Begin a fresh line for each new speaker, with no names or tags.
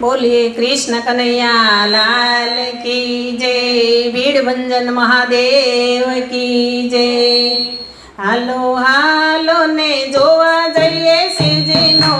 બોલીએ કૃષ્ણ કનૈયા લાલ કી જય ભીડભંજન મહાદેવ કી જય હાલો હાલો ને જોવા જઈએ શિવજીનો